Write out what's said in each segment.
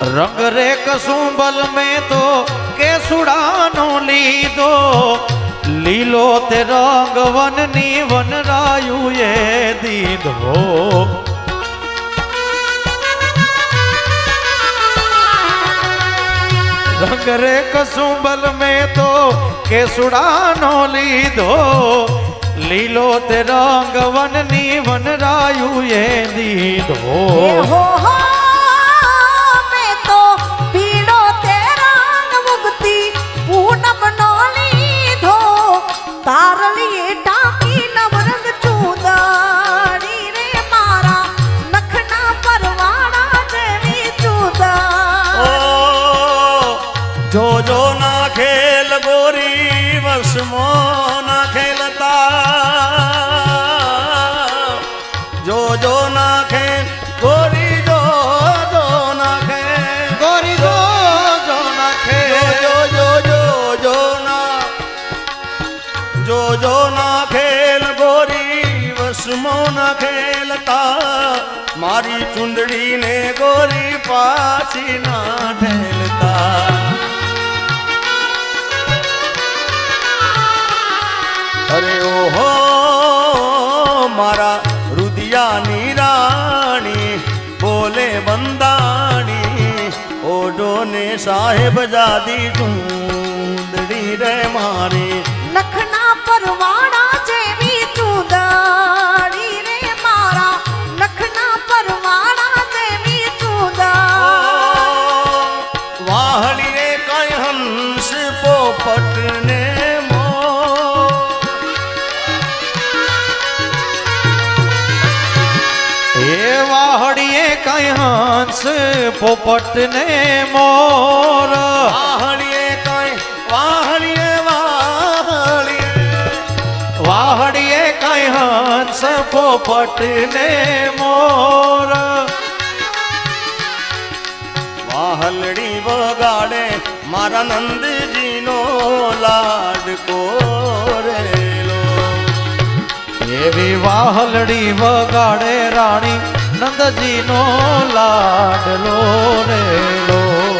રંગ રે કસુંબલ મેં તો કેસુડાનો લીધો. લીલો તે રંગ વનની વનરાયું એ દીધો. રંગ રે કસુંબલ મેં તો કેસુડાનો લીધો. લીલો તે રંગ વનની વનરાયું એ દીધો હો ખેલતા, મારી ચુંદડી ને ગોરી પાછી ના ઠેલતા અરે ઓહો, મારા રુદિયાની રાણી, બોલે બંદાણી ઓઢો ને સાહેબ જાદી ચુંદડી રે મારી. પોપટ ને મોર. વાહડીએ કઈ વાહડીએ વાહડીએ વાહડીએ કઈ હંસ પોપટ ને મોર. વાહલડી વગાડે મારા નંદજીનો લાડકો રેલો એવી વાહલડી વગાડે રાણી નંદજીનો લાડલો રેલો.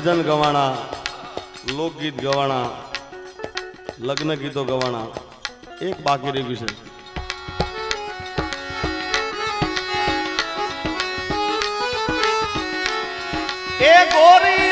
ભજન ગવાણા લોકગીત ગવાણા લગ્ન ગીતો ગવાણા એક બાકી રહી ગયું છે. એ ગોરી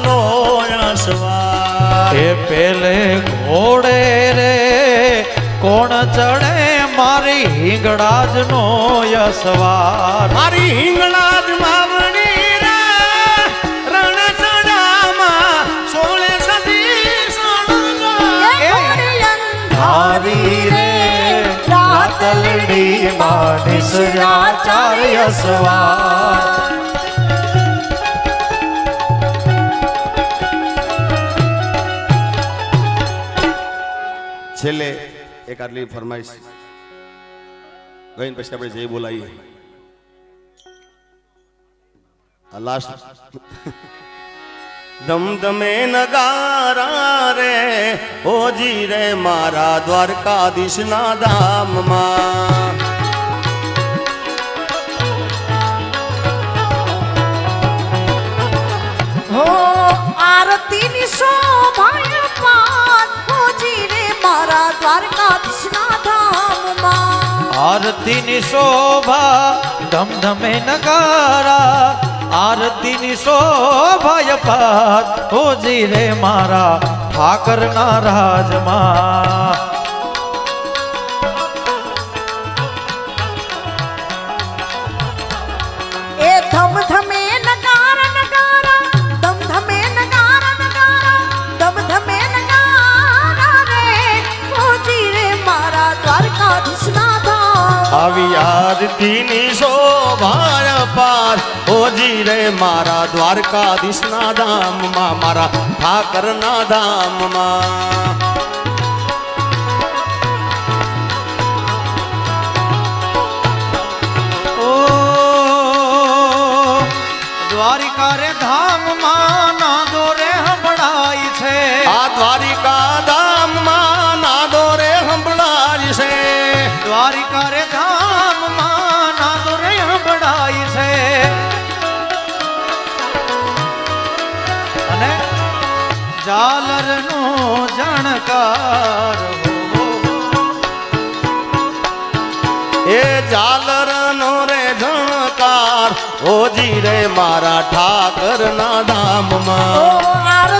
હિંગળાજનો યશવા એ પેલે ઘોડે રે કોણ ચડે મારી હિંગળાજનો યસવાર મારી હિંગળાજ માવણી રે રણ ચડામાં સોળે રે રાતલડી માં નિસરા ચાર યસવાર છેલ્લે એક આટલી ફરમાઈશ. ગઈને પછી આપણે જય બોલાવીએ લાસ્ટ ધમધમે નગારા રે ઓજી રે મારા દ્વારકાધીશના ધામમાં. આરતીની શોભાય મારા દ્વારકાધીશના ધામમાં આરતીની શોભા ધમધમે નગારા આરતીની શોભાય પાત હોજી રે મારા ઠાકરના રાજમાં આવી આરતીની શોભાય પાર. ઓજી રે મારા દ્વારકાધીશના ધામમાં મારા ઠાકરના ધામમાં. દ્વારિકા રે ધામમાં ના દોરે હંભળાય છે. અને ઝાલરનો જણકાર હો એ ઝાલરનો રે જણકાર ઓજી રે મારા ઠાકર ના ધામમાં માં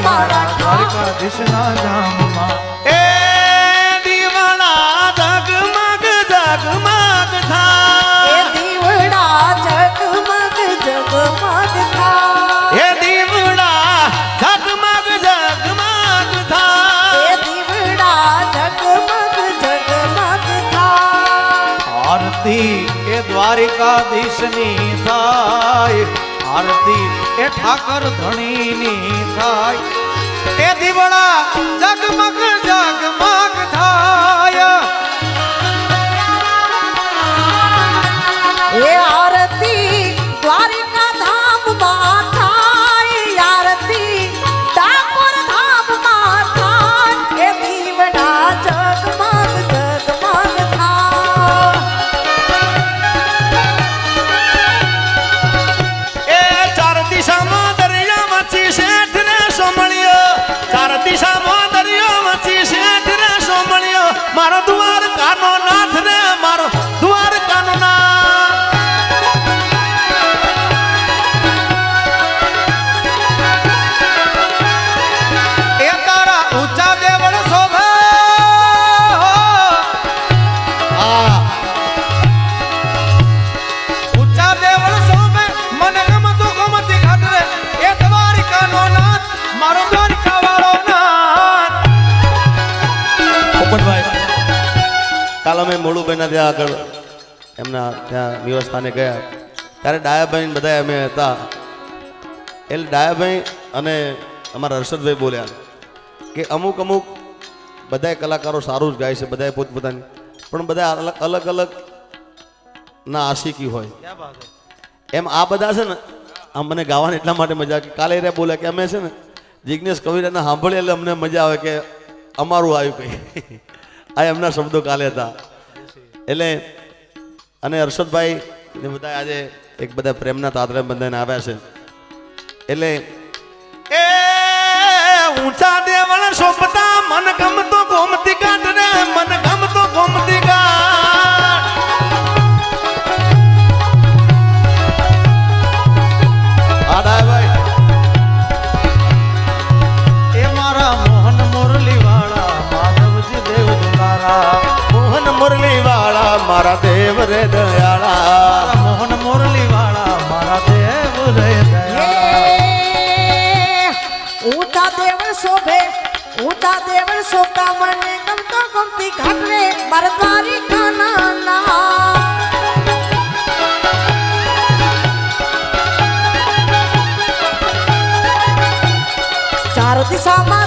ઓજી રે મારા દ્વારકાધીશના ધામમાં એ દીવાણા જગમગ જગમગ એ થાય દીવડા જગમગ જગમગ થા એ દીવડા ઝગમગ ઝગમગ એ થાય દીવડા જગમગ જગમગ થા આરતી એ દ્વારિકાધીશની થાય આરતી એ ઠાકર ધણીની થાય. એ દીવડા જગમગ જગમગ થાય. સોમળિયો મારો દ્વાર કાનો અમે મોડુભાઈના ત્યાં આગળ એમના ત્યાં વ્યવસ્થાને ગયા. ત્યારે ડાયાભાઈ બધા અમે હતા. એટલે ડાયાભાઈ અને અમારા હર્ષદભાઈ બોલ્યા કે અમુક અમુક બધાય કલાકારો સારું જ ગાય છે બધાય પોતપોતાની. પણ બધા અલગ અલગ અલગ ના આશિકી હોય. એમ આ બધા છે ને આમ મને ગાવાની એટલા માટે મજા આવે કે કાલે રે બોલ્યા કે અમે છે ને જિજ્ઞેશ કવિરાને સાંભળીએ એટલે અમને મજા આવે કે અમારું આવ્યું કંઈ. આ એમના શબ્દો કાલે હતા. એટલે અને હર્ષદભાઈ ને બધા આજે એક બધા પ્રેમના તાતરે બંધાઈને આવ્યા છે. એટલે એ ઊંચા દેવળ શોભતા મન ગમતો ગોમતી ઘાટ રે મન ગમતો ગોમતી ઘાટ ઘાટ રે મારા દ્વારિકાના ચાર દિશામાં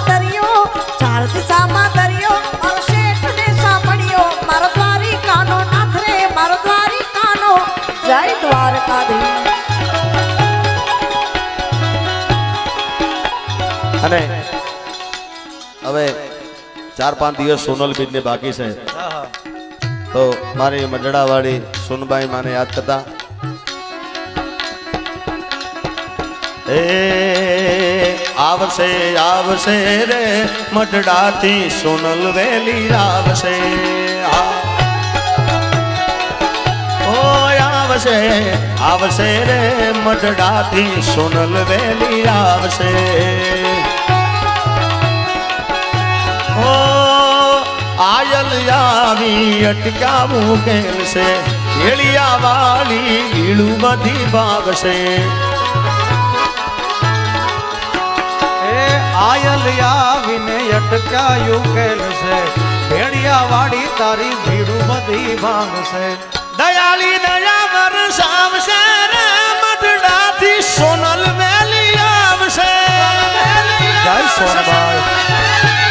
અને હવે ચાર પાંચ દિવસ સોનલ બીજને બાકી છે. તો મારી મંડળાવાળી સુનબાઈ માને યાદ કરતા. એ આવશે આવશે રે, મઢડાથી સોનલ વેલી આવશે. આવશે આવશે રે, મઢડાથી સોનલ વેલી આવશે. ઓ આયલ આવી અટકાવું કેમ છે હેળિયા વાળી ગીળું બધી ભાગશે. આયલ આવીને અટકાયું કેમ છે ભેડિયા વાળી તારી ભીડું બધી ભાગશે. દયાળી દયા વરસાવશે રે મઢડાથી સોનલ મેલી આવશે. જય સોનભાઈ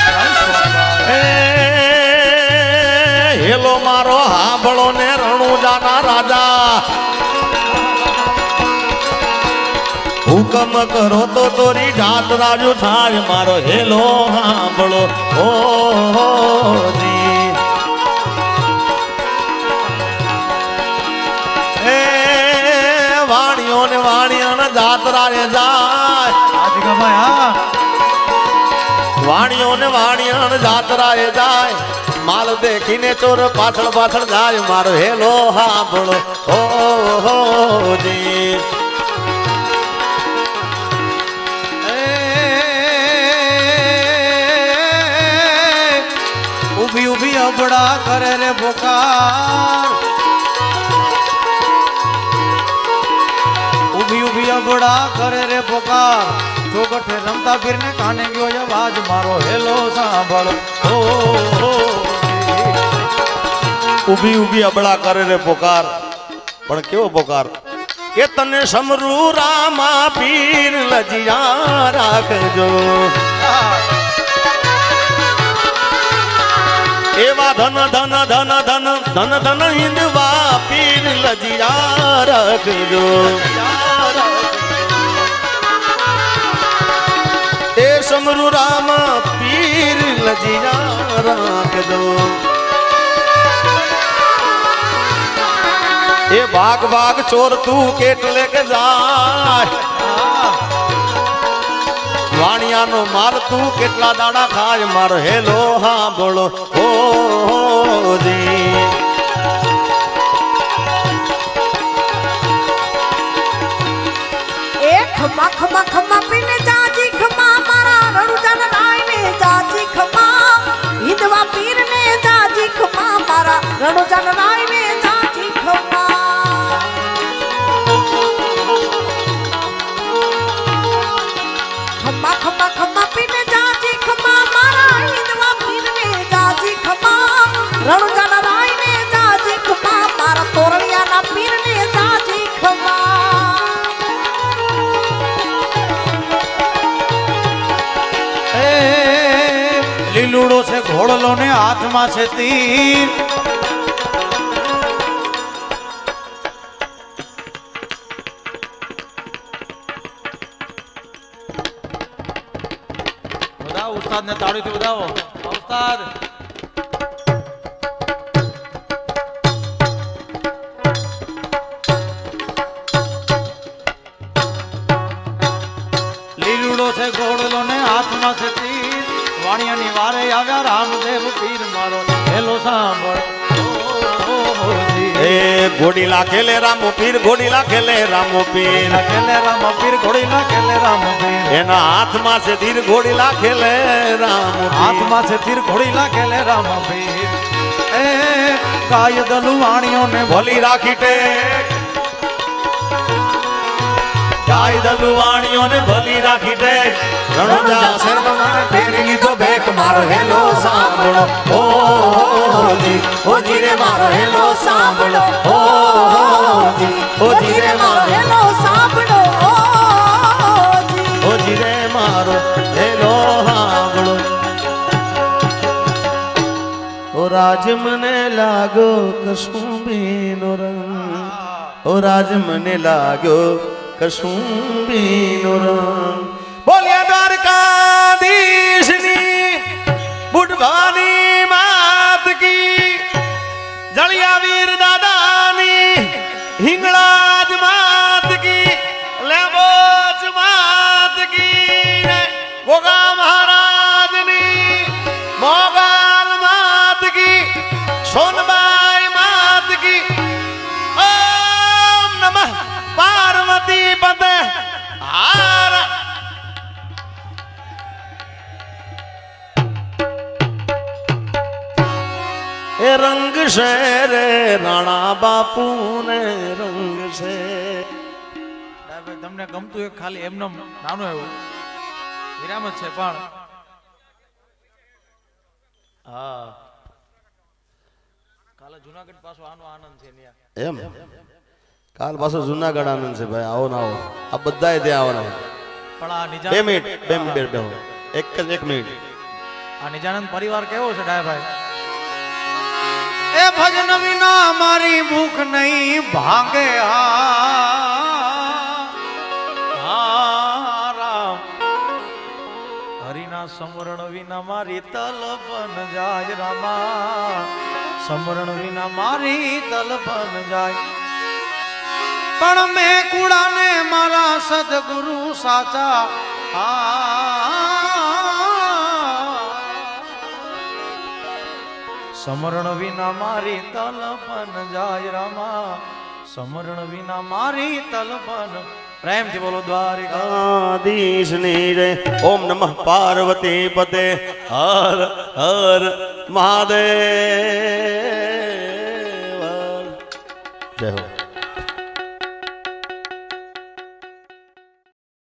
જય સોનબાઈ એ હેલો મારો હાંભળો ને રણુજાના રાજા. હુકમ કરો તો તોરી જાત રાજુ થાય. મારો હેલો હાંભળો ઓ એ વાણીઓ ને વાણીઓ ને જાત્રાએ જાય. વાણીઓ ને વાણીઓ ને જાત્રાએ જાય. માલ દેખીને ચોર પાછળ પાછળ જાય, મારો હેલો હાંભળો. ઓ હો જી. ઊભી ઊભી અબડા કરે રે બોકાર ઊભી ઊભી અબડા કરે રે પોકાર ચોગઠે રમતા ફીરને કાને ગયો અવાજ, મારો હેલો સાંભળો. ઓ ઊભી ઊભી અબળા કરે રે પોકાર. પણ કેવો પોકાર? કે તને સમરૂ રામા પીર લજિયા રાખજો. એવા ધન ધન ધન ધન ધન ધન હિંદવા પીર લજિયા રાખજો. એ સમરૂ રામા પીર લજિયા રાખજો. એ ભાગ ભાગ ચોર તું કેટલે કે જાય માર તું કેટલા દાડા ખાય માર હેલો હા બોલો હો ઘોડલો ને હાથમાં છે તીર. બધા ઉસ્તાદ ને તાળીથી વધાવો ઉસ્તાદ. રામદેવ પીર મારો હેલો સાંભળ. ઓ, ઓ, એ ઘોડીલા ખેલે રામો પીર ઘોડી ખેલે રામો પીર. લાખેલે રામ પીર ઘોડી લાખેલે રામો પીર. એના હાથમાં છે ધીર ઘોડી લાખેલે રામ હાથમાં છે તીર ઘોડી લાખેલે રામો પીર. એ કાય દલુ વાણીઓને ભલી રાખી ગાય દલુવાણીઓને ભલી રાખી દે. રણુજા શેરમાને ફેરી લીધો બેક મારો હેલો સાંભળો. ઓ હોજી હોજી રે મારો હેલો સાંભળો. ઓ હોજી હોજી રે મારો હેલો સાંભળો. ઓ હોજી રે મારો હેલો સાંભળો. ઓ રાજ મને લાગો કસુંબીનો રંગ. ઓ રાજ મને લાગ્યો કસુંબીનો રંગ. બોલ્યા દ્વારકાધીશની બુઢવાની માત કી. જળિયા વીર દાદાની હિંગળાજ માત કી. લેબોજ માત કી. ગોગા રંગ છે રે રાણા બાપુ ને રંગ છે તમને ગમતું એક ખાલી એમને નાનું એવું. વિરામ જ છે પણ. હા. કાલે જુનાગઢ પાછો આનો આનંદ છે એમ? કાલ પાછો જુનાગઢ આનંદ છે ભાઈ આવો ના આવો. આ બધાય ત્યાં આવવાના પણ આ બે મિનિટ બે મિનિટ બે એક જ એક મિનિટ. આ નિજાનંદ પરિવાર કેવો છે ડાયાભાઈ એ ભજન વિના મારી ભૂખ નહીં ભાંગે રામ. હરિના સમરણ વિના મારી તલપન જાય રામા. સમરણ વિના મારી તલપન જાય. પણ મેં કુડાને મારા સદગુરુ સાચા. સમરણ વિના મારી તલપન જાય રામા. સમરણ વિના મારી તલપન પ્રેમથી બોલો દ્વારિકાધીશની જય. ઓમ નમઃ પાર્વતી પતે. હર હર મહાદેવ. જય હો.